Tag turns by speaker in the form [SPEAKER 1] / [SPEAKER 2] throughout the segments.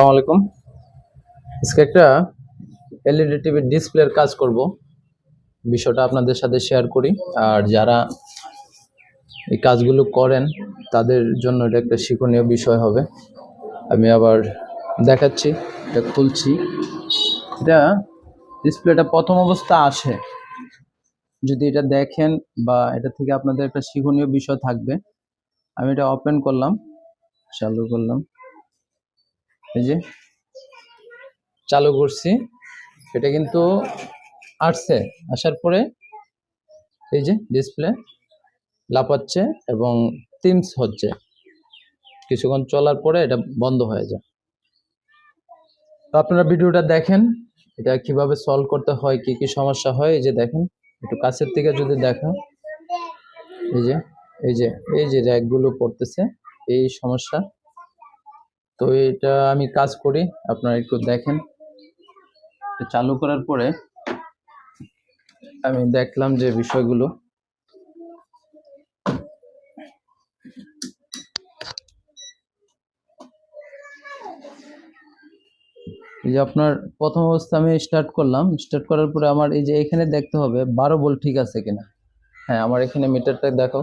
[SPEAKER 1] আসসালামু আলাইকুম। আজকে একটা এলইডি টিভির ডিসপ্লের কাজ করব। বিষয়টা আপনাদের সাথে শেয়ার করি। আর যারা এই কাজগুলো করেন, তাদের জন্য এটা একটা শিক্ষণীয় বিষয় হবে। আমি আবার দেখাচ্ছি, এটা খুলছি। এটা ডিসপ্লেটা প্রথম অবস্থা আসে। যদি এটা দেখেন বা এটা থেকে আপনাদের একটা শিক্ষণীয় বিষয় থাকবে। আমি এটা ওপেন করলাম, চালু করলাম। এই যে চালু করছি, এটা কিন্তু আসছে, আসার পরে এই যে ডিসপ্লে লাপাচ্ছে এবং টিমস হচ্ছে। কিছুক্ষণ চলার পরে এটা বন্ধ হয়ে যায়। তো আপনারা ভিডিওটা দেখেন, এটা কীভাবে সলভ করতে হয়, কি কি সমস্যা হয়, এই যে দেখেন, একটু কাছের থেকে যদি দেখো। এই যে এই যে এই যে র্যাকগুলো পড়তেছে, এই সমস্যা তো এটা আমি কাজ করি, আপনারা একটু দেখেন। চালু করার পরে আমি দেখলাম যে বিষয়গুলো। এই যে আপনার প্রথম অবস্থা আমি স্টার্ট করলাম। স্টার্ট করার পরে আমার এই যে এখানে দেখতে হবে, বারো ভোল্ট ঠিক আছে কিনা? হ্যাঁ আমার এখানে মিটারটা দেখো,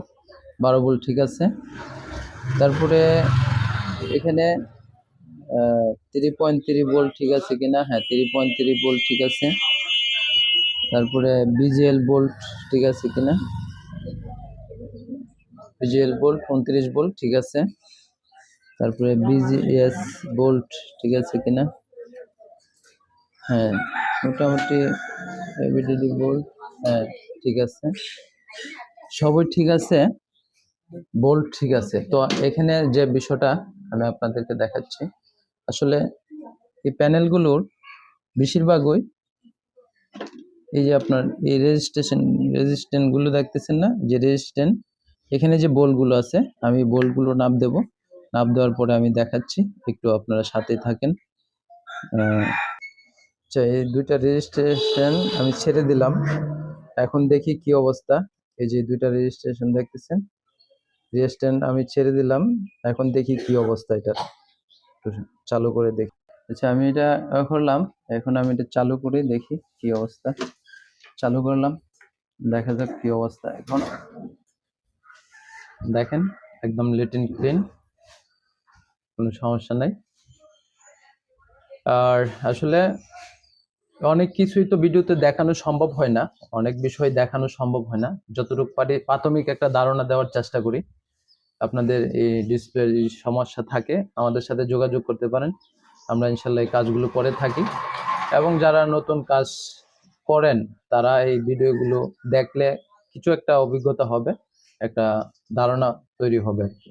[SPEAKER 1] বারো ভোল্ট ঠিক আছে। তারপরে এখানে থ্রি পয়েন্ট থ্রি ভোল্ট ঠিক আছে কিনা? হ্যাঁ থ্রি পয়েন্ট থ্রি ভোল্ট ঠিক আছে। তারপরে বিজিএল ভোল্ট ঠিক আছে কিনা? বিজিএল ভোল্ট উনত্রিশ ভোল্ট ঠিক আছে। তারপরে বিজিএস ভোল্ট ঠিক আছে কিনা? হ্যাঁ মোটামুটি এবিডিডি ভোল্ট হ্যাঁ ঠিক আছে। সবই ঠিক আছে? বোল্ট ঠিক আছে। তো এখানে যে বিষয়টা আমি আপনাদেরকে দেখাচ্ছি আসলে এই প্যানেলগুলোর বেশিরভাগই এই যে আপনার এই রেজিস্ট্রেশন রেজিস্ট্যান্টগুলো দেখতেছেন না? যে রেজিস্ট্যান্ট এখানে যে বোলগুলো আছে, আমি বোলগুলো নাপ দেব। নাপ দেওয়ার পরে আমি দেখাচ্ছি, একটু আপনারা সাথে থাকেন। আচ্ছা এই দুইটা রেজিস্ট্রেশন আমি ছেড়ে দিলাম। এখন দেখি কি অবস্থা। এই যে দুইটা রেজিস্ট্রেশন দেখতেছেন। রেজিস্ট্যান্ট আমি ছেড়ে দিলাম। এখন দেখি কি অবস্থা এটা একটু চালু করে দেখি। আচ্ছা আমি এটা করলাম। এখন আমি এটা চালু করে দেখি কি অবস্থা। চালু করলাম। দেখা যাক কি অবস্থা এখন। দেখেন, একদম লিটিন ক্লিন। কোনো সমস্যা নাই। আর আসলে অনেক কিছুই তো ভিডিওতে দেখানো সম্ভব হয় না। অনেক বিষয় দেখানো সম্ভব হয় না। যতটুকু পারি প্রাথমিক একটা ধারণা দেওয়ার চেষ্টা করি। আপনাদের এই ডিসপ্লে সমস্যা থাকে, আমাদের সাথে যোগাযোগ করতে পারেন। আমরা ইনশাল্লাহ এই কাজগুলো করে থাকি। এবং যারা নতুন কাজ করেন, তারা এই ভিডিওগুলো দেখলে কিছু একটা অভিজ্ঞতা হবে, একটা ধারণা তৈরি হবে আর কি।